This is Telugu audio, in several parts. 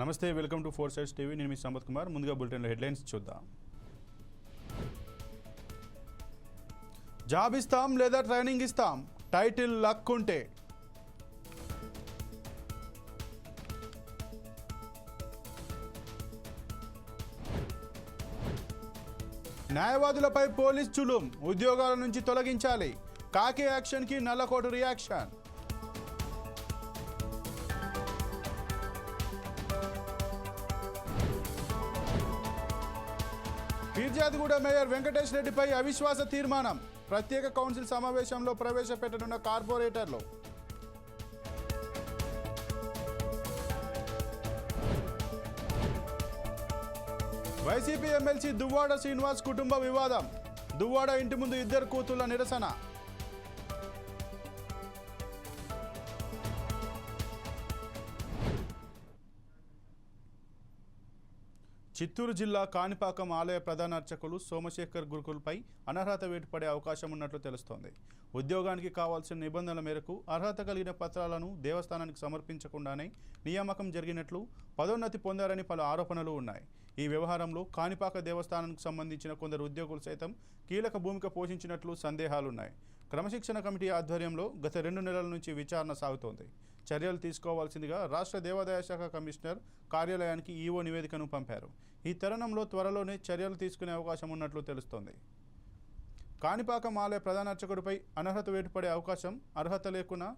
నమస్తే welcome to four sides TV. నేను మీ సంపత్ కుమార్. ముందుగా బులెటిన్లో హెడ్లైన్స్ చూద్దాం. జాబ్ ఇస్తాం లేదా ట్రైనింగ్ ఇస్తాం? టైటిల్ లక్ ఉంటే. న్యాయవాదులపై పోలీస్ చులుం. ఉద్యోగాల నుంచి తొలగించాలి. కాకి యాక్షన్కి నల్లకోటు రియాక్షన్. ఫిర్యాదుగూడ మేయర్ వెంకటేష్ రెడ్డిపై అవిశ్వాస తీర్మానం. ప్రత్యేక కౌన్సిల్ సమావేశంలో ప్రవేశపెట్టనున్న కార్పొరేటర్లు. వైసీపీ ఎమ్మెల్సీ దువ్వాడ శ్రీనివాస్ కుటుంబ వివాదం. దువ్వాడ ఇంటి ముందు ఇద్దరు కూతుళ్ళ నిరసన. చిత్తూరు జిల్లా కాణిపాకం ఆలయ ప్రధాన అర్చకులు సోమశేఖర్ గురుకుల్పై అనర్హత వేటు పడే అవకాశం ఉన్నట్లు తెలుస్తోంది. ఉద్యోగానికి కావాల్సిన నిబంధనల మేరకు అర్హత కలిగిన పత్రాలను దేవస్థానానికి సమర్పించకుండానే నియామకం జరిగినట్లు పదోన్నతి పొందారని పలు ఆరోపణలు ఉన్నాయి. ఈ వ్యవహారంలో కాణిపాక దేవస్థానానికి సంబంధించిన కొందరు ఉద్యోగులు సైతం కీలక భూమిక పోషించినట్లు సందేహాలున్నాయి. క్రమశిక్షణ కమిటీ ఆధ్వర్యంలో గత రెండు నెలల నుంచి విచారణ సాగుతోంది. చర్యలు తీసుకోవాల్సిందిగా రాష్ట్ర దేవాదాయ శాఖ కమిషనర్ కార్యాలయానికి ఈవో నివేదికను పంపారు. ఈ తరుణంలో త్వరలోనే చర్యలు తీసుకునే అవకాశం ఉన్నట్లు తెలుస్తోంది. కాణిపాకం ఆలయ ప్రధాన అర్చకుడిపై అనర్హత వేటుపడే అవకాశం అర్హత లేకున్నా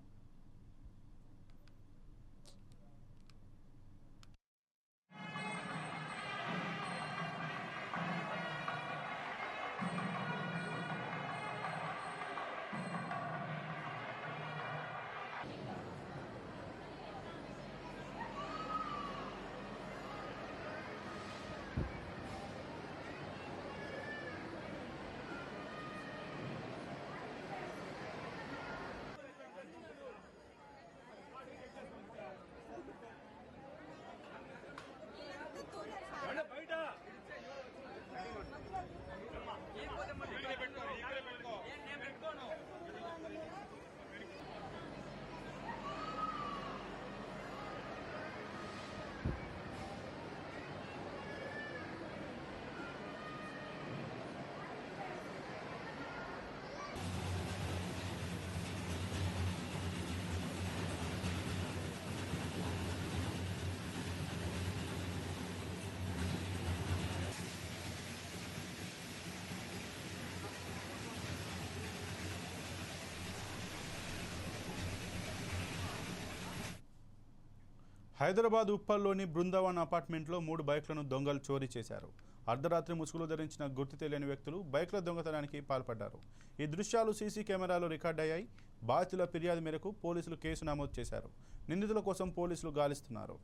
హైదరాబాద్ ఉప్పల్లోని బృందావన్ అపార్ట్మెంట్లో మూడు బైక్లను దొంగలు చోరీ చేశారు. అర్ధరాత్రి ముసుగులు ధరించిన గుర్తు తెలియని వ్యక్తులు బైక్ల దొంగతనానికి పాల్పడ్డారు. ఈ దృశ్యాలు సీసీ కెమెరాలో రికార్డయ్యాయి బాధితుల ఫిర్యాదు మేరకు పోలీసులు కేసు నమోదు చేశారు. నిందితుల కోసం పోలీసులు గాలిస్తున్నారు.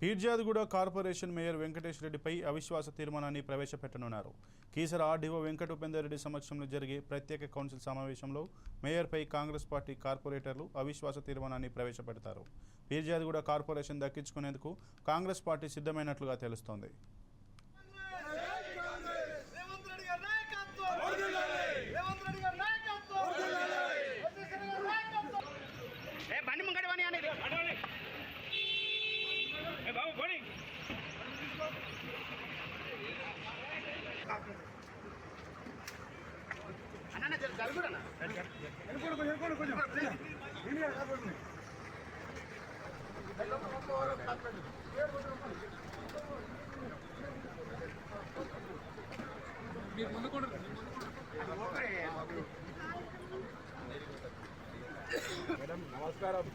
పీర్జాదిగూడ కార్పొరేషన్ మేయర్ వెంకటేష్ రెడ్డిపై అవిశ్వాస తీర్మానాన్ని ప్రవేశపెట్టనున్నారు. కీసర ఆర్డీఓ వెంకట ఉపేందర్రెడ్డి సమక్షంలో జరిగే ప్రత్యేక కౌన్సిల్ సమావేశంలో మేయర్పై కాంగ్రెస్ పార్టీ కార్పొరేటర్లు అవిశ్వాస తీర్మానాన్ని ప్రవేశపెడతారు. పీర్జాదిగూడ కార్పొరేషన్ దక్కించుకునేందుకు కాంగ్రెస్ పార్టీ సిద్ధమైనట్లుగా తెలుస్తోంది. మీరు ముందు కూడా మేడం నమస్కారం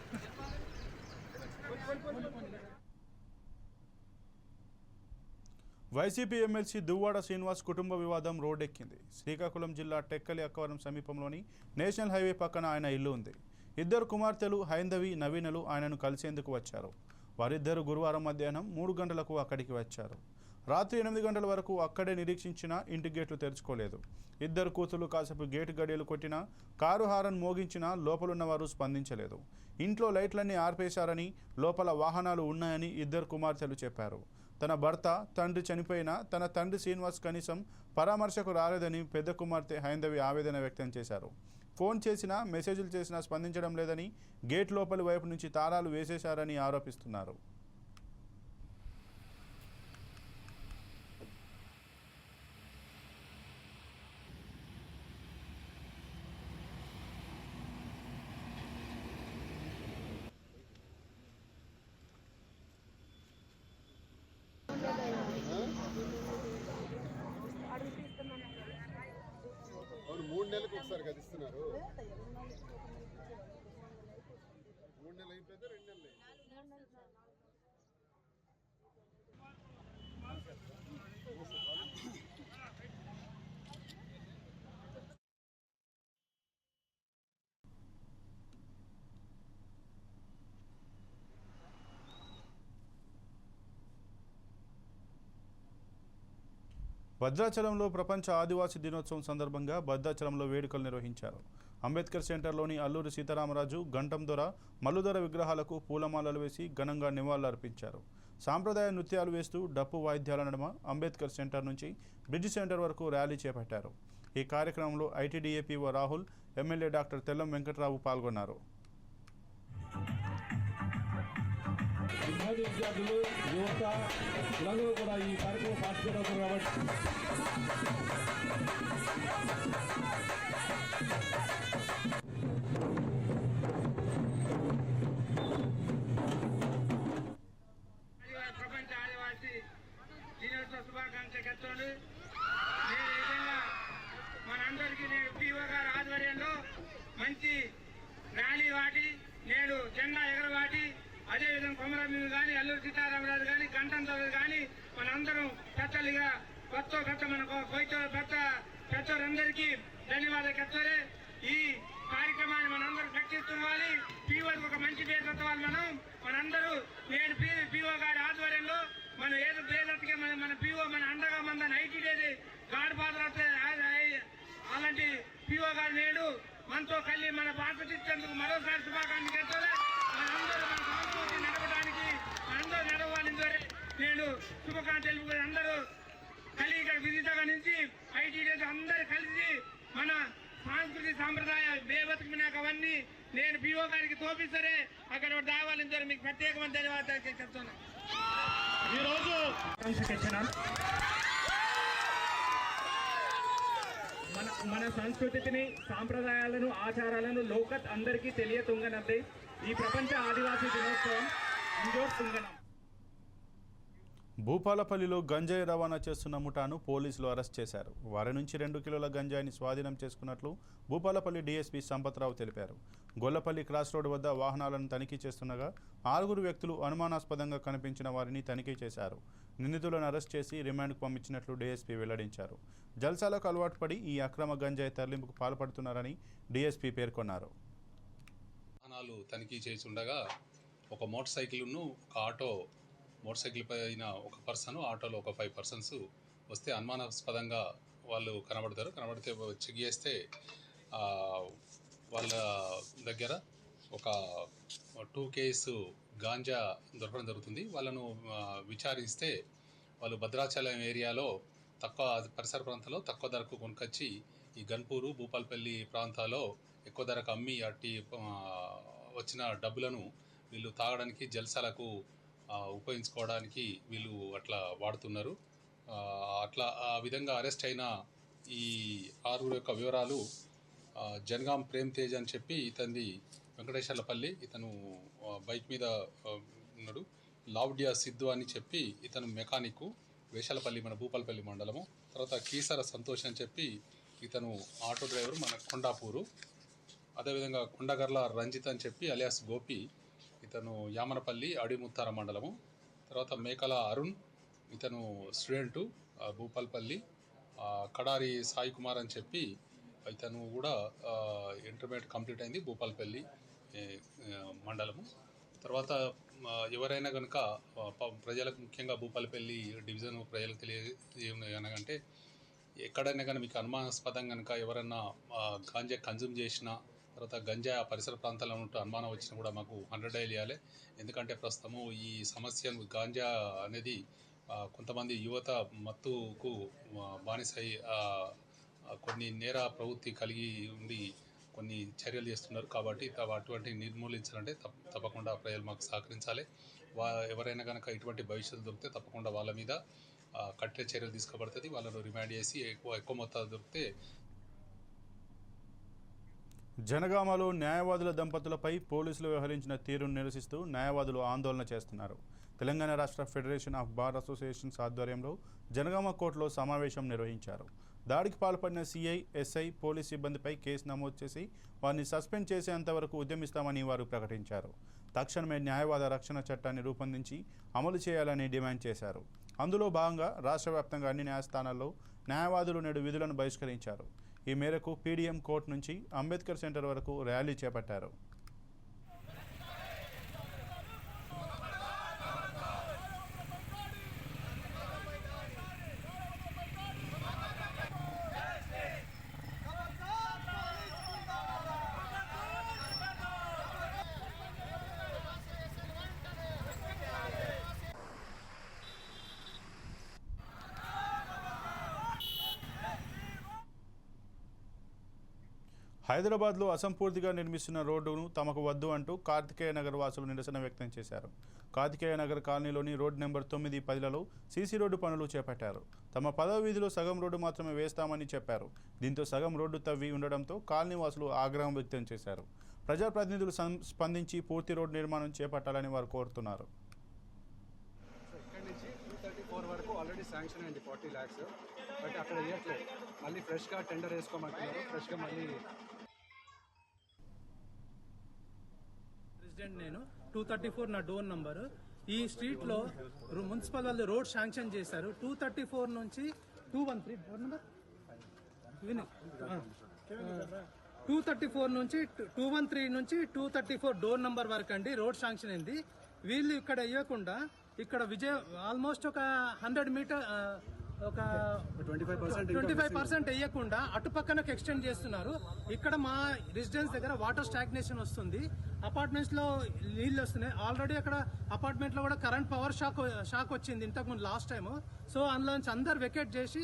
వైసీపీ ఎమ్మెల్సీ దువ్వాడ శ్రీనివాస్ కుటుంబ వివాదం రోడ్డెక్కింది. శ్రీకాకుళం జిల్లా టెక్కలి అక్కవరం సమీపంలోని నేషనల్ హైవే పక్కన ఆయన ఇల్లు ఉంది. ఇద్దరు కుమార్తెలు హైందవి నవీనలు ఆయనను కలిసేందుకు వచ్చారు. వారిద్దరు గురువారం మధ్యాహ్నం మూడు గంటలకు అక్కడికి వచ్చారు. రాత్రి ఎనిమిది గంటల వరకు అక్కడే నిరీక్షించినా ఇంటి గేట్లు తెరుచుకోలేదు. ఇద్దరు కూతురు కాసేపు గేటు గడియలు కొట్టినా కారు హారన్ మోగించినా లోపలున్నవారు స్పందించలేదు. ఇంట్లో లైట్లన్నీ ఆర్పేశారని లోపల వాహనాలు ఉన్నాయని ఇద్దరు కుమార్తెలు చెప్పారు. తన భర్త తండ్రి చనిపోయినా తన తండ్రి శ్రీనివాస్ కనీసం పరామర్శకు రాలేదని పెద్ద కుమార్తె హైందవి ఆవేదన వ్యక్తం చేశారు. ఫోన్ చేసినా మెసేజ్లు చేసినా స్పందించడం లేదని గేట్ లోపలి వైపు నుంచి తాళాలు వేసేశారని ఆరోపిస్తున్నారు. భద్రాచలంలో ప్రపంచ ఆదివాసీ దినోత్సవం సందర్భంగా భద్రాచలంలో వేడుకలు నిర్వహించారు. అంబేద్కర్ సెంటర్లోని అల్లూరి సీతారామరాజు గంటం దొర మల్లుదొర విగ్రహాలకు పూలమాలలు వేసి ఘనంగా నివాళులర్పించారు. సాంప్రదాయ నృత్యాలు వేస్తూ డప్పు వాయిద్యాల నడుమ అంబేద్కర్ సెంటర్ నుంచి బ్రిడ్జ్ సెంటర్ వరకు ర్యాలీ చేపట్టారు. ఈ కార్యక్రమంలో ITDA PO Rahul MLA doctor Tellam Venkatrao పాల్గొన్నారు. విద్యార్థి విద్యార్థులు యువత ఇలాగూ కూడా ఈ కార్యక్రమం పార్టిసిపేట్ అవుతారు కాబట్టి ప్రపంచ ఆదివాసీ దినోత్సవ శుభాకాంక్షలు నేను నిజంగా మనందరికీ నేను పీఓ గారి ఆధ్వర్యంలో మంచి ర్యాలీ వాటి నేడు జెండా ఎగరవాటి అదేవిధంగా కొమరమ్మి కానీ అల్లూరు సీతారామరాజు కానీ గంటంతరాజు కానీ మనందరం పెద్దలుగా కొత్త పెద్ద మన కొత్త పెద్ద పెద్దలందరికీ ధన్యవాదాలు. చెప్తారే ఈ కార్యక్రమాన్ని మనందరూ శక్తిస్తుండాలి పీఓకి ఒక మంచి పేరు పెట్టవాలి మనం. మనందరూ నేను పీ పీఓ గారి ఆధ్వర్యంలో మనం ఏదో పేదకి మన మన పీఓ మన అండగా మన ఐటీ డేది గాడ్ ఫాదర్ అలాంటి పీఓ గారు నేడు మనతో కలిసి మన పాత్ర ఇచ్చేందుకు మరోసారి శుభాకాంక్షలు చెప్తారు మనందరూ మన సంస్కృతి నడపడానికి మనందరూ నడవాలి సరే నేను శుభాకాంక్షలు తెలుపుకుని అందరూ కలిగి ఇక్కడ విధితగా నుంచి ఐటీ డేస్ అందరు కలిసి మన సాంస్కృతిక సాంప్రదాయ బేబతికినాక అవన్నీ నేను పిఓ గారికి తోపిస్తారే అక్కడ దావాలని మీకు ప్రత్యేకమైన ధన్యవాదాలు చెప్తున్నాను ఈరోజు మన మన సంస్కృతిని సాంప్రదాయాలను ఆచారాలను లోకత్ అందరికీ తెలియతుంగనద్దే ఈ ప్రపంచ ఆదివాసీ దినోత్సవం ఇండోర్ తుంగనం. భూపాలపల్లిలో గంజాయి రవాణా చేస్తున్న ముఠాను పోలీసులు అరెస్ట్ చేశారు. వారి నుంచి రెండు కిలోల గంజాయిని స్వాధీనం చేసుకున్నట్లు భూపాలపల్లి డీఎస్పీ సంపత్రావు తెలిపారు. గొల్లపల్లి క్రాస్ రోడ్డు వద్ద వాహనాలను తనిఖీ చేస్తుండగా ఆరుగురు వ్యక్తులు అనుమానాస్పదంగా కనిపించిన వారిని తనిఖీ చేశారు. నిందితులను అరెస్ట్ చేసి రిమాండ్కు పంపించినట్లు డీఎస్పీ వెల్లడించారు. జల్సాలకు అలవాటు పడి ఈ అక్రమ గంజాయి తరలింపుకు పాల్పడుతున్నారని డీఎస్పీ పేర్కొన్నారు. వాహనాలు తనిఖీ చేస్తుండగా ఒక మోటార్ సైకిల్ను ఒక ఆటో మోటార్ సైకిల్ పైన ఒక పర్సన్ ఆటోలో ఒక ఫైవ్ పర్సన్స్ వస్తే అనుమానాస్పదంగా వాళ్ళు కనబడతారు. కనబడితే చెక్ చేస్తే వాళ్ళ దగ్గర ఒక టూ కేసు గాంజా దొరకడం జరుగుతుంది. వాళ్ళను విచారిస్తే వాళ్ళు భద్రాచలం ఏరియాలో తక్కువ పరిసర ప్రాంతాల్లో తక్కువ ధరకు కొనుకొచ్చి ఈ గన్పూరు భూపాలపల్లి ప్రాంతాల్లో ఎక్కువ ధరకు అమ్మి అట్టి వచ్చిన డబ్బులను వీళ్ళు తాగడానికి జల్సాలకు ఉపయోగించుకోవడానికి వీళ్ళు అట్లా వాడుతున్నారు. అట్లా ఆ విధంగా అరెస్ట్ అయిన ఈ ఆరుగురు యొక్క వివరాలు జనగాం ప్రేమ్ తేజ్ అని చెప్పి ఇతనిది వెంకటేశ్వర్లపల్లి. ఇతను బైక్ మీద ఉన్నాడు. లావ్డియా సిద్ధు అని చెప్పి ఇతను మెకానిక్ వేషాలపల్లి మన భూపాలపల్లి మండలము. తర్వాత కీసర సంతోష్ అని చెప్పి ఇతను ఆటో డ్రైవర్ మన కొండాపూరు. అదేవిధంగా కొండగర్ల రంజిత్ అని చెప్పి అలియాస్ గోపి ఇతను యామనపల్లి అడిముత్తార మండలము. తర్వాత మేకల అరుణ్ ఇతను స్టూడెంటు భూపాల్పల్లి కడారి సాయి కుమార్ అని చెప్పి ఇతను కూడా ఇంటర్మీడియట్ కంప్లీట్ అయింది భూపాల్పల్లి మండలము. తర్వాత ఎవరైనా కనుక ప్రజలకు ముఖ్యంగా భూపాలపల్లి డివిజన్ ప్రజలకు తెలియజేయనగంటే ఎక్కడైనా కానీ మీకు అనుమానాస్పదం కనుక ఎవరైనా గాంజా కన్జ్యూమ్ చేసినా తర్వాత గంజా పరిసర ప్రాంతాల్లో ఉంటూ అనుమానం వచ్చినా కూడా మాకు హండ్రెడ్ డైల్ ఇవ్వాలి. ఎందుకంటే ప్రస్తుతము ఈ సమస్యను గాంజా అనేది కొంతమంది యువత మత్తుకు బానిసై కొన్ని నేర ప్రవృత్తి కలిగి ఉండి కొన్ని చర్యలు చేస్తున్నారు. కాబట్టి అటువంటి నిర్మూలించాలంటే తప్ప తప్పకుండా ప్రజలు మాకు సహకరించాలి. వా ఎవరైనా కనుక ఇటువంటి భవిష్యత్తు దొరికితే తప్పకుండా వాళ్ళ మీద కట్టే కఠిన చర్యలు తీసుకోబడుతుంది. వాళ్ళను రిమాండ్ చేసి ఎక్కువ ఎక్కువ మొత్తాలు దొరికితే జనగామలో న్యాయవాదుల దంపతులపై పోలీసులు వ్యవహరించిన తీరును నిరసిస్తూ న్యాయవాదులు ఆందోళన చేస్తున్నారు. తెలంగాణ రాష్ట్ర ఫెడరేషన్ ఆఫ్ బార్ అసోసియేషన్స్ ఆధ్వర్యంలో జనగామ కోర్టులో సమావేశం నిర్వహించారు. దాడికి పాల్పడిన సీఐ ఎస్ఐ పోలీస్ సిబ్బందిపై కేసు నమోదు చేసి వారిని సస్పెండ్ చేసేంత వరకు ఉద్యమిస్తామని వారు ప్రకటించారు. తక్షణమే న్యాయవాద రక్షణ చట్టాన్ని రూపొందించి అమలు చేయాలని డిమాండ్ చేశారు. అందులో భాగంగా రాష్ట్ర వ్యాప్తంగా అన్ని న్యాయస్థానాల్లో న్యాయవాదులు నేడు విధులను బహిష్కరించారు. ఈ మేరకు పీడీఎం కోర్టు నుంచి అంబేద్కర్ సెంటర్ వరకు ర్యాలీ చేపట్టారు. హైదరాబాద్లో అసంపూర్తిగా నిర్మిస్తున్న రోడ్డును తమకు వద్దు అంటూ కార్తికేయ నగర్ వాసులు నిరసన వ్యక్తం చేశారు. కార్తికేయ నగర్ కాలనీలోని రోడ్ నెంబర్ తొమ్మిది పదిలలో సీసీ రోడ్డు పనులు చేపట్టారు. తమ పదవ వీధిలో సగం రోడ్డు మాత్రమే వేస్తామని చెప్పారు. దీంతో సగం రోడ్డు తవ్వి ఉండడంతో కాలనీ వాసులు ఆగ్రహం వ్యక్తం చేశారు. ప్రజాప్రతినిధులు స్పందించి పూర్తి రోడ్డు నిర్మాణం చేపట్టాలని వారు కోరుతున్నారు. ఫోర్ వరకు ఆల్రెడీ శాంక్షన్ అయింది ఫార్టీ ల్యాక్స్ బట్ అక్కడ మళ్ళీ ఫ్రెష్గా టెండర్ వేసుకోమంటున్నారు. ఫ్రెష్గా మళ్ళీ ప్రెసిడెంట్ నేను. టూ థర్టీ ఫోర్ నా డోర్ నంబర్. ఈ స్ట్రీట్లో రు- మున్సిపల్ వాళ్ళు రోడ్ శాంక్షన్ చేశారు. టూ థర్టీ ఫోర్ నుంచి two one three door number? Two thirty four నుంచి టూ వన్ త్రీ నుంచి two thirty four door number వరకు అండి రోడ్ శాంక్షన్ అయింది. వీళ్ళు ఇక్కడ ఇవ్వకుండా ఇక్కడ విజయ ఆల్మోస్ట్ ఒక హండ్రెడ్ మీటర్ ఒక twenty five percent twenty five percent వేయకుండా అటుపక్కనకు ఎక్స్టెండ్ చేస్తున్నారు. ఇక్కడ మా రెసిడెన్స్ దగ్గర వాటర్ స్టాగ్నేషన్ వస్తుంది. అపార్ట్మెంట్స్లో నీళ్ళు వస్తున్నాయి. ఆల్రెడీ అక్కడ అపార్ట్మెంట్లో కూడా కరెంట్ పవర్ షాక్ షాక్ వచ్చింది ఇంతకు ముందు లాస్ట్ టైం సో అందులో నుంచి అందరు వెకేట్ చేసి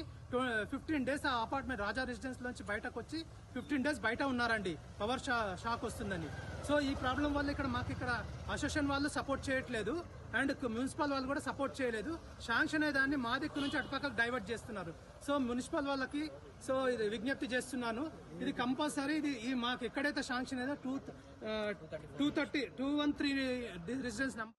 ఫిఫ్టీన్ డేస్ ఆ అపార్ట్మెంట్ రాజా రెసిడెన్స్ లోంచి బయటకు వచ్చి ఫిఫ్టీన్ డేస్ బయట ఉన్నారండి. పవర్ షాక్ వస్తుందని. సో ఈ ప్రాబ్లం వల్ల ఇక్కడ మాకు ఇక్కడ అసోసియేషన్ వాళ్ళు సపోర్ట్ చేయట్లేదు. అండ్ మున్సిపల్ వాళ్ళు కూడా సపోర్ట్ చేయలేదు. శాంక్షన్ అనే దాన్ని మా దిక్కు నుంచి అటుపక్కకు డైవర్ట్ చేస్తున్నారు. సో మున్సిపల్ వాళ్ళకి సో ఇది విజ్ఞప్తి చేస్తున్నాను. ఇది కంపల్సరీ ఇది ఈ మాకు ఎక్కడైతే శాంక్షన్ ఏదో two two thirty two one three residence number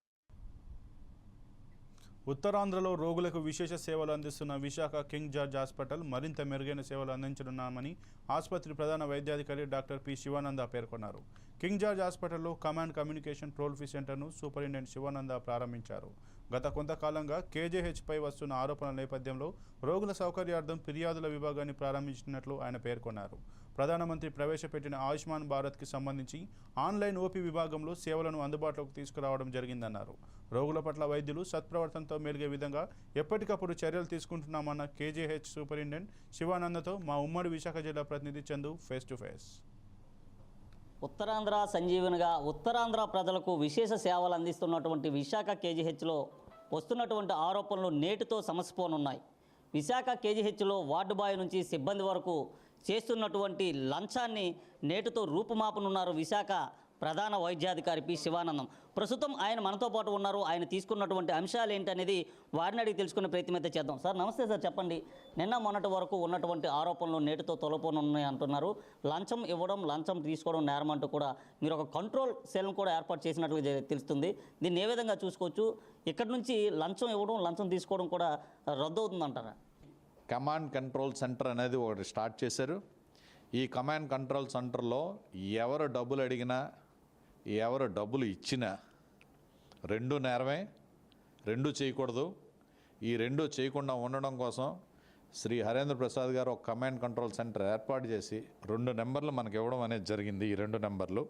ఉత్తరాంధ్రలో రోగులకు విశేష సేవలు అందిస్తున్న విశాఖ కింగ్ జార్జ్ హాస్పిటల్ మరింత మెరుగైన సేవలు అందించనున్నామని ఆసుపత్రి ప్రధాన వైద్యాధికారి డాక్టర్ పి శివానంద పేర్కొన్నారు. కింగ్ జార్జ్ హాస్పిటల్లో కమాండ్ కమ్యూనికేషన్ ప్రోల్ఫీ సెంటర్ను సూపరింటెండెంట్ శివానంద ప్రారంభించారు. గత కొంతకాలంగా కేజేహెచ్పై వస్తున్న ఆరోపణల నేపథ్యంలో రోగుల సౌకర్యార్థం ఫిర్యాదుల విభాగాన్ని ప్రారంభించినట్లు ఆయన పేర్కొన్నారు. ప్రధానమంత్రి ప్రవేశపెట్టిన ఆయుష్మాన్ భారత్కి సంబంధించి ఆన్లైన్ ఓపీ విభాగంలో సేవలను అందుబాటులోకి తీసుకురావడం జరిగిందన్నారు. రోగుల పట్ల వైద్యులు సత్ప్రవర్తనతో మెలిగే విధంగా ఎప్పటికప్పుడు చర్యలు తీసుకుంటున్నామన్న కేజేహెచ్ సూపరింటెండెంట్ శివానందతో మా ఉమ్మడి విశాఖ జిల్లా ప్రతినిధి Chandu face to face Uttarandhra సంజీవనిగా Uttarandhra ప్రజలకు విశేష సేవలు అందిస్తున్నటువంటి విశాఖ కేజీహెచ్లో వస్తున్నటువంటి ఆరోపణలు నేటితో సమసిపోనున్నాయి. విశాఖ కేజీహెచ్లో వార్డు బాయ్ నుంచి సిబ్బంది వరకు చేస్తున్నటువంటి లంచాన్ని నేటితో రూపుమాపనున్నారు విశాఖ ప్రధాన వైద్యాధికారి పి శివానందం. ప్రస్తుతం ఆయన మనతో పాటు ఉన్నారు. ఆయన తీసుకున్నటువంటి అంశాలు ఏంటనేది వారిని అడిగి తెలుసుకునే ప్రయత్నం అయితే చేద్దాం. సార్ నమస్తే సార్ చెప్పండి. నిన్న మొన్నటి వరకు ఉన్నటువంటి ఆరోపణలు నేటితో తొలపోనున్నాయి అంటున్నారు. లంచం ఇవ్వడం లంచం తీసుకోవడం నేరం అంటూ కూడా మీరు ఒక కంట్రోల్ సెల్ను కూడా ఏర్పాటు చేసినట్లుగా తెలుస్తుంది. దీన్ని ఏ విధంగా చూసుకోవచ్చు? ఇక్కడ నుంచి లంచం ఇవ్వడం లంచం తీసుకోవడం కూడా రద్దవుతుందంటారా? కమాండ్ కంట్రోల్ సెంటర్ అనేది ఒకటి స్టార్ట్ చేశారు. ఈ కమాండ్ కంట్రోల్ సెంటర్లో ఎవరు డబ్బులు అడిగినా ఎవరు డబ్బులు ఇచ్చినా రెండు నేరమే రెండు చేయకూడదు. ఈ రెండు చేయకుండా ఉండడం కోసం శ్రీ హరేంద్ర ప్రసాద్ గారు ఒక కమాండ్ కంట్రోల్ సెంటర్ ఏర్పాటు చేసి రెండు నెంబర్లు మనకి ఇవ్వడం అనేది జరిగింది ఈ రెండు నెంబర్లు.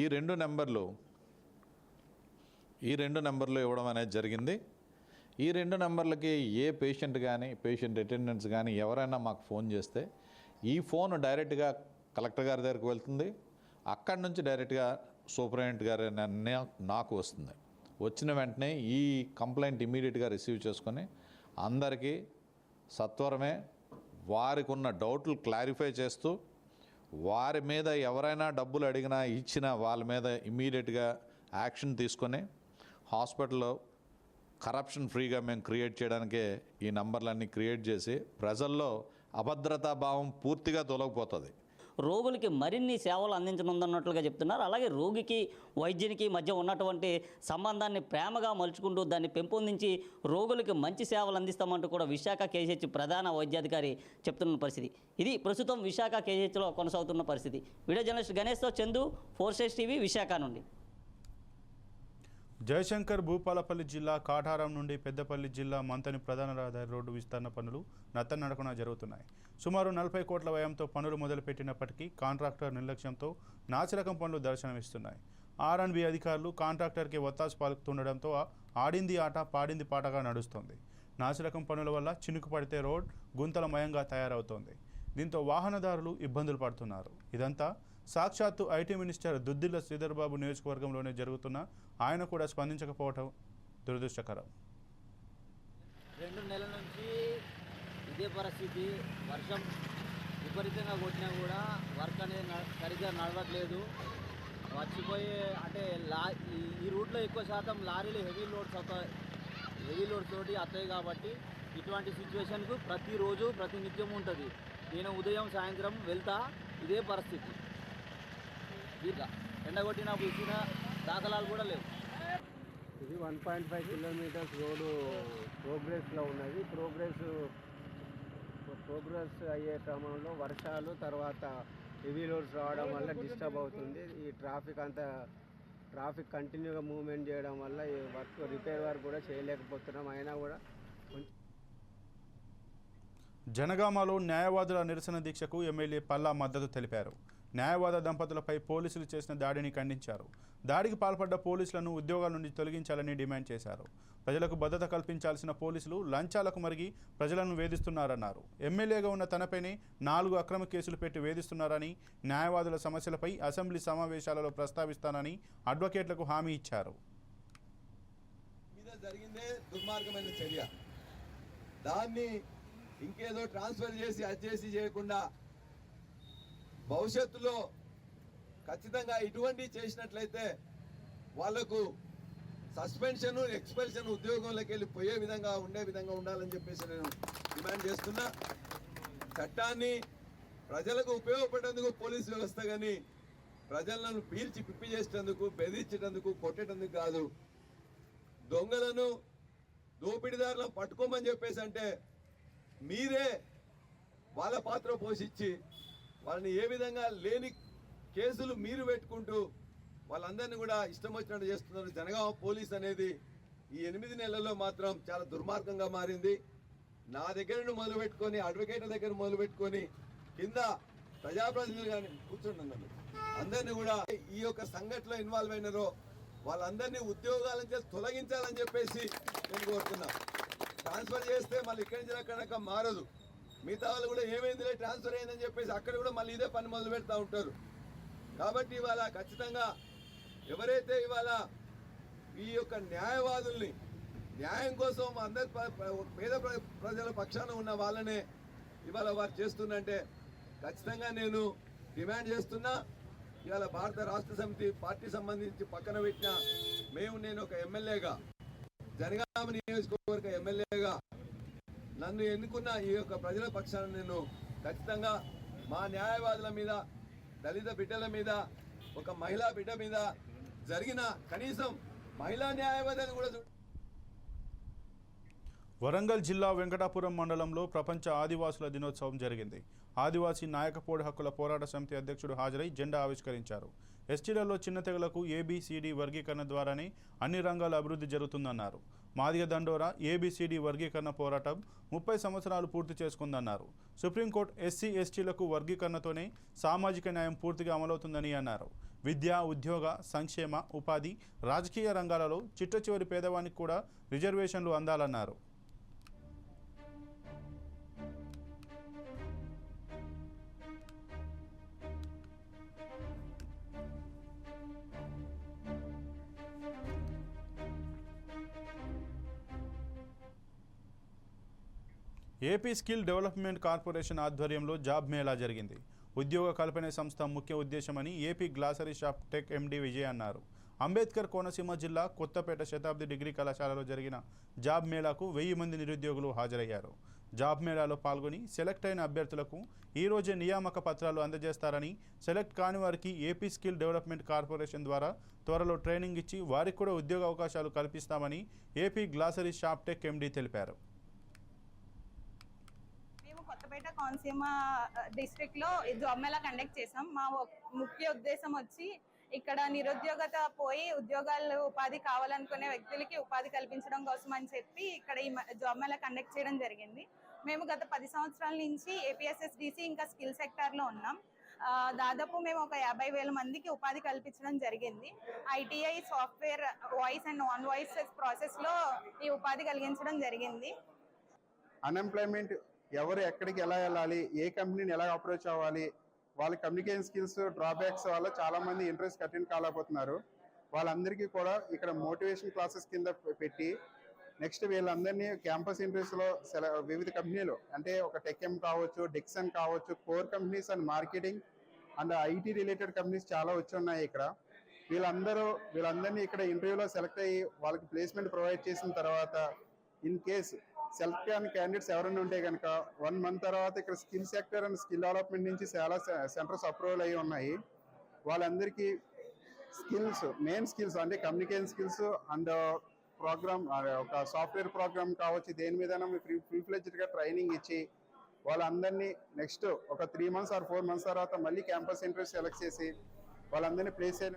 ఈ రెండు నెంబర్లు ఈ రెండు నెంబర్లు ఇవ్వడం అనేది జరిగింది. ఈ రెండు నెంబర్లకి ఏ పేషెంట్ కానీ పేషెంట్ అటెండెన్స్ కానీ ఎవరైనా మాకు ఫోన్ చేస్తే ఈ ఫోన్ డైరెక్ట్గా కలెక్టర్ గారి దగ్గరికి వెళ్తుంది. అక్కడి నుంచి డైరెక్ట్గా సూపరింటెండెంట్ గారి నా- నాకు వస్తుంది. వచ్చిన వెంటనే ఈ కంప్లైంట్ ఇమీడియట్గా రిసీవ్ చేసుకొని అందరికీ సత్వరమే వారికి ఉన్న డౌట్లు క్లారిఫై చేస్తూ వారి మీద ఎవరైనా డబ్బులు అడిగినా ఇచ్చినా వాళ్ళ మీద ఇమీడియట్గా యాక్షన్ తీసుకొని హాస్పిటల్లో కరప్షన్ ఫ్రీగా మేము క్రియేట్ చేయడానికే ఈ నంబర్లన్నీ క్రియేట్ చేసి ప్రజల్లో అభద్రతా భావం పూర్తిగా తొలగిపోతుంది. రోగులకి మరిన్ని సేవలు అందించనుందన్నట్లుగా చెప్తున్నారు. అలాగే రోగికి వైద్యునికి మధ్య ఉన్నటువంటి సంబంధాన్ని ప్రేమగా మలుచుకుంటూ దాన్ని పెంపొందించి రోగులకి మంచి సేవలు అందిస్తామంటూ కూడా విశాఖ కేజీహెచ్ ప్రధాన వైద్యాధికారి చెప్తున్న పరిస్థితి. ఇది ప్రస్తుతం విశాఖ కేసీహెచ్లో కొనసాగుతున్న పరిస్థితి. Video journalist గణేష్తో Chandu four sides TV Visakha నుండి. జయశంకర్ భూపాలపల్లి జిల్లా కాటారం నుండి పెద్దపల్లి జిల్లా మంతని ప్రధాన రహదారి రోడ్డు విస్తరణ పనులు నత్తనడకన జరుగుతున్నాయి. సుమారు నలభై కోట్ల వ్యయంతో పనులు మొదలుపెట్టినప్పటికీ కాంట్రాక్టర్ నిర్లక్ష్యంతో నాసిరకం పనులు దర్శనమిస్తున్నాయి. ఆర్ అండ్ బి అధికారులు కాంట్రాక్టర్కి ఒత్తాసు పలుకుతుండడంతో ఆడింది ఆట పాడింది పాటగా నడుస్తోంది. నాసిరకం పనుల వల్ల చినుకు పడితే రోడ్ గుంతలమయంగా తయారవుతోంది. దీంతో వాహనదారులు ఇబ్బందులు పడుతున్నారు. ఇదంతా సాక్షాత్తు ఐటీ మినిస్టర్ దుద్దిల్ల శ్రీధర్బాబు నియోజకవర్గంలోనే జరుగుతున్న ఆయన కూడా స్పందించకపోవటం దురదృష్టకరం. రెండు నెలల నుంచి ఇదే పరిస్థితి. వర్షం విపరీతంగా కొట్టినా కూడా వర్క్ అనేది సరిగ్గా నడవట్లేదు. వచ్చిపోయే అంటే లా ఈ- రూట్లో ఎక్కువ శాతం లారీలు హెవీ లోడ్స్ అవుతాయి హెవీ లోడ్స్ తోటి వస్తాయి కాబట్టి ఇటువంటి సిచ్యువేషన్కు ప్రతిరోజు ప్రతినిత్యం ఉంటుంది. నేను ఉదయం సాయంత్రం వెళ్తా ఇదే పరిస్థితి. ఇట్లా ఎండగొట్టినప్పుడు ఇచ్చిన దాఖలాలు కూడా లేవు. ఇది one point five kilometres road ప్రోగ్రెస్లో ఉన్నది. ప్రోగ్రెస్ ప్రోగ్రెస్ అయ్యే క్రమంలో వర్షాలు తర్వాత హెవీ లోడ్స్ రావడం వల్ల డిస్టర్బ్ అవుతుంది. ఈ ట్రాఫిక్ అంతా ట్రాఫిక్ కంటిన్యూగా మూవ్మెంట్ చేయడం వల్ల ఈ వర్క్ రిపేర్ వర్క్ కూడా చేయలేకపోతున్నాం. అయినా కూడా జనగామలో న్యాయవాదుల నిరసన దీక్షకు ఎమ్మెల్యే పల్లా మద్దతు తెలిపారు. న్యాయవాద దంపతులపై పోలీసులు చేసిన దాడిని ఖండించారు. దాడికి పాల్పడ్డ పోలీసులను ఉద్యోగాల నుండి తొలగించాలని డిమాండ్ చేశారు. ప్రజలకు భద్రత కల్పించాల్సిన పోలీసులు లంచాలకు మరిగి ప్రజలను వేధిస్తున్నారన్నారు. ఎమ్మెల్యేగా ఉన్న తనపైనే నాలుగు అక్రమ కేసులు పెట్టి వేధిస్తున్నారని న్యాయవాదుల సమస్యలపై అసెంబ్లీ సమావేశాలలో ప్రస్తావిస్తానని అడ్వకేట్లకు హామీ ఇచ్చారు. జరిగిందే దుర్మార్గమైన చర్య. దాన్ని ఇంకేదో ట్రాన్స్ఫర్ చేసి అది చేసి చేయకుండా భవిష్యత్తులో ఖచ్చితంగా ఇటువంటి చేసినట్లయితే వాళ్ళకు సస్పెన్షన్ ఎక్స్పెల్షన్ ఉద్యోగంలోకి వెళ్ళి పోయే విధంగా ఉండే విధంగా ఉండాలని చెప్పేసి నేను డిమాండ్ చేస్తున్నా. చట్టాన్ని ప్రజలకు ఉపయోగపడేందుకు పోలీస్ వ్యవస్థ కానీ ప్రజలను పీల్చి పిప్పి చేసేందుకు బెదిరించేటందుకు కొట్టేటందుకు కాదు. దొంగలను దోపిడీదారులను పట్టుకోమని చెప్పేసి అంటే మీరే వాళ్ళ పాత్ర పోషించి వాళ్ళని ఏ విధంగా లేని కేసులు మీరు పెట్టుకుంటూ వాళ్ళందరినీ కూడా ఇష్టం వచ్చినట్టు చేస్తున్నారు. జనగామ పోలీస్ అనేది ఈ ఎనిమిది నెలల్లో మాత్రం చాలా దుర్మార్గంగా మారింది. నా దగ్గర నుండి మొదలుపెట్టుకొని అడ్వకేట్ల దగ్గర మొదలుపెట్టుకొని కింద ప్రజాప్రతినిధులు కానీ కూర్చుంటున్నాను అందరినీ అందరినీ కూడా ఈ యొక్క సంఘటనలో ఇన్వాల్వ్ అయినారో వాళ్ళందరినీ ఉద్యోగాల నుంచి తొలగించాలని చెప్పేసి నేను కోరుతున్నా. ట్రాన్స్ఫర్ చేస్తే మళ్ళీ ఇక్కడి నుంచి అక్కడ మారదు. మిగతా వాళ్ళు కూడా ఏమైందిలే ట్రాన్స్ఫర్ అయిందని చెప్పేసి అక్కడ కూడా మళ్ళీ ఇదే పని మొదలు పెడతా ఉంటారు. కాబట్టి ఇవాళ ఖచ్చితంగా ఎవరైతే ఇవాళ ఈ యొక్క న్యాయవాదుల్ని న్యాయం కోసం అందరి పేద ప్ర- ప్రజల పక్షాన ఉన్న వాళ్ళనే ఇవాళ వారు చేస్తుందంటే ఖచ్చితంగా నేను డిమాండ్ చేస్తున్నా. ఇవాళ భారత రాష్ట్ర సమితి పార్టీ సంబంధించి పక్కన పెట్టిన మేము నేను ఒక ఎమ్మెల్యేగా జనగామ నియోజకవర్గ ఎమ్మెల్యేగా నన్ను ఎన్నుకున్న ఈ యొక్క ప్రజల పక్షాన నేను ఖచ్చితంగా మా న్యాయవాదుల మీద దళిత బిడ్డల మీద ఒక మహిళా బిడ్డ మీద జరిగిన కనీసం మహిళా న్యాయవాది కూడా వరంగల్ జిల్లా వెంకటాపురం మండలంలో ప్రపంచ ఆదివాసుల దినోత్సవం జరిగింది. ఆదివాసీ నాయకపోడి హక్కుల పోరాట సమితి అధ్యక్షుడు హాజరై జెండా ఆవిష్కరించారు. ఎస్టీలలో చిన్న తెగలకు ఏబిసిడి వర్గీకరణ ద్వారానే అన్ని రంగాల అభివృద్ధి జరుగుతుందన్నారు. మాదిగ దండోరా ఏబిసిడి వర్గీకరణ పోరాటం ముప్పై సంవత్సరాలు పూర్తి చేసుకుందన్నారు. సుప్రీంకోర్టు ఎస్సీ ఎస్టీలకు వర్గీకరణతోనే సామాజిక న్యాయం పూర్తిగా అమలవుతుందని అన్నారు. విద్య ఉద్యోగ సంక్షేమ ఉపాధి రాజకీయ రంగాలలో చిట్ట చివరి పేదవానికి కూడా రిజర్వేషన్లు అందాలన్నారు. ఏపీ స్కిల్ డెవలప్మెంట్ కార్పొరేషన్ ఆధ్వర్యంలో జాబ్ మేళా జరిగింది. ఉద్యోగ కల్పన సంస్థ ముఖ్య ఉద్దేశమని AP grocery shop tech MD Vijay అన్నారు. అంబేద్కర్ కోనసీమ జిల్లా కొత్తపేట శతాబ్ది డిగ్రీ కళాశాలలో జరిగిన జాబ్ మేళాకు వెయ్యి మంది నిరుద్యోగులు హాజరయ్యారు. జాబ్ మేళాలో పాల్గొని సెలెక్ట్ అయిన అభ్యర్థులకు ఈ రోజే నియామక పత్రాలు అందజేస్తారని సెలెక్ట్ కాని వారికి ఏపీ స్కిల్ డెవలప్మెంట్ కార్పొరేషన్ ద్వారా త్వరలో ట్రైనింగ్ ఇచ్చి వారికి కూడా ఉద్యోగ అవకాశాలు కల్పిస్తామని AP grocery shop tech MD తెలిపారు. కొత్తపేట కోనసీమ డిస్ట్రిక్ట్లో జాబ్ మేళా కండక్ట్ చేసాం మా ముఖ్య ఉద్దేశం వచ్చి ఇక్కడ నిరుద్యోగత పోయి ఉద్యోగాలు ఉపాధి కావాలనుకునే వ్యక్తులకి ఉపాధి కల్పించడం కోసం అని చెప్పి ఇక్కడ ఈ మ- జాబ్ మేళా కండక్ట్ చేయడం జరిగింది. మేము గత పది సంవత్సరాల నుంచి ఏపీఎస్ఎస్డిసి ఇంకా స్కిల్ సెక్టార్లో ఉన్నాం. దాదాపు మేము ఒక యాభై వేల మందికి ఉపాధి కల్పించడం జరిగింది. ITI software voice and non voice ప్రాసెస్లో ఈ ఉపాధి కలిగించడం జరిగింది. అన్ఎంప్లాయ్మెంట్ ఎవరు ఎక్కడికి ఎలా వెళ్ళాలి ఏ కంపెనీని ఎలా అప్రోచ్ అవ్వాలి వాళ్ళ కమ్యూనికేషన్ స్కిల్స్ డ్రాబ్యాక్స్ వల్ల చాలా మంది ఇంట్రెస్ట్ అటెండ్ కాలేకపోతున్నారు. వాళ్ళందరికీ కూడా ఇక్కడ మోటివేషన్ క్లాసెస్ కింద పెట్టి నెక్స్ట్ వీళ్ళందరినీ క్యాంపస్ ఇంటర్వ్యూస్లో సెల వివిధ కంపెనీలు అంటే ఒక టెక్ఎం కావచ్చు డిక్సన్ కావచ్చు core companies and marketing and IT related companies చాలా వచ్చి ఉన్నాయి ఇక్కడ. వీళ్ళందరూ వీళ్ళందరినీ ఇక్కడ ఇంటర్వ్యూలో సెలెక్ట్ అయ్యి వాళ్ళకి ప్లేస్మెంట్ ప్రొవైడ్ చేసిన తర్వాత ఇన్ కేస్ సెల్ఫ్ కాని క్యాండిడేట్స్ ఎవరైనా ఉంటే కనుక వన్ మంత్ తర్వాత ఇక్కడ skill sector and skill development నుంచి చాలా సెంటర్స్ అప్రూవల్ అయ్యి ఉన్నాయి. వాళ్ళందరికీ స్కిల్స్ మెయిన్ స్కిల్స్ అంటే కమ్యూనికేషన్ స్కిల్స్ అండ్ ప్రోగ్రామ్ ఒక సాఫ్ట్వేర్ ప్రోగ్రామ్ కావచ్చు దేని మీద ఫ్రీ ఫుల్ ఫ్లెజ్డ్గా ట్రైనింగ్ ఇచ్చి వాళ్ళందరినీ నెక్స్ట్ ఒక three months or four months తర్వాత మళ్ళీ క్యాంపస్ ఇంటర్వ్యూ సెలెక్ట్ చేసి వాళ్ళందరినీ ప్లేస్ అయిన